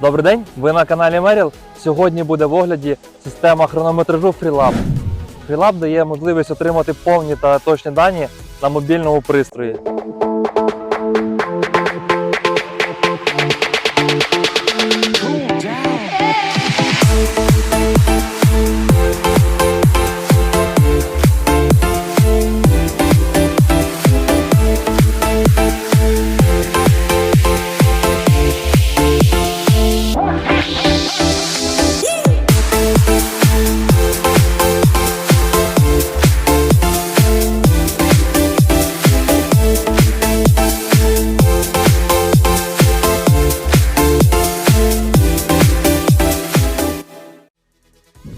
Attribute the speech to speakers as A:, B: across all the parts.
A: Добрий день, ви на каналі Меріл. Сьогодні буде в огляді система хронометражу FreeLab. FreeLab дає можливість отримати повні та точні дані на мобільному пристрої.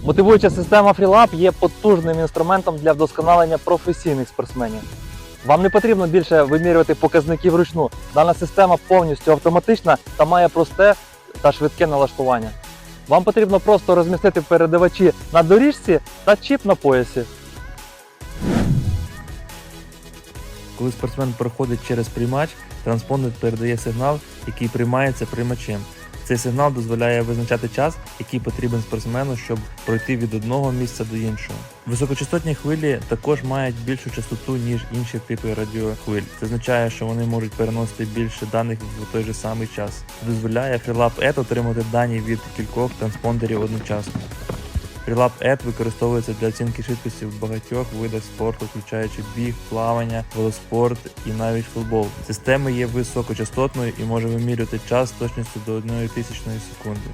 A: Мотивуюча система FreeLab є потужним інструментом для вдосконалення професійних спортсменів. Вам не потрібно більше вимірювати показники вручну. Дана система повністю автоматична та має просте та швидке налаштування. Вам потрібно просто розмістити передавачі на доріжці та чіп на поясі.
B: Коли спортсмен проходить через приймач, транспондер передає сигнал, який приймається приймачем. Цей сигнал дозволяє визначати час, який потрібен спортсмену, щоб пройти від одного місця до іншого. Високочастотні хвилі також мають більшу частоту, ніж інші типи радіохвиль. Це означає, що вони можуть переносити більше даних в той же самий час. Це дозволяє FreeLab Ed отримати дані від кількох транспондерів одночасно. Прилад ED використовується для оцінки швидкості в багатьох видах спорту, включаючи біг, плавання, велоспорт і навіть футбол. Система є високочастотною і може вимірювати час з точністю до 1 тисячної секунди.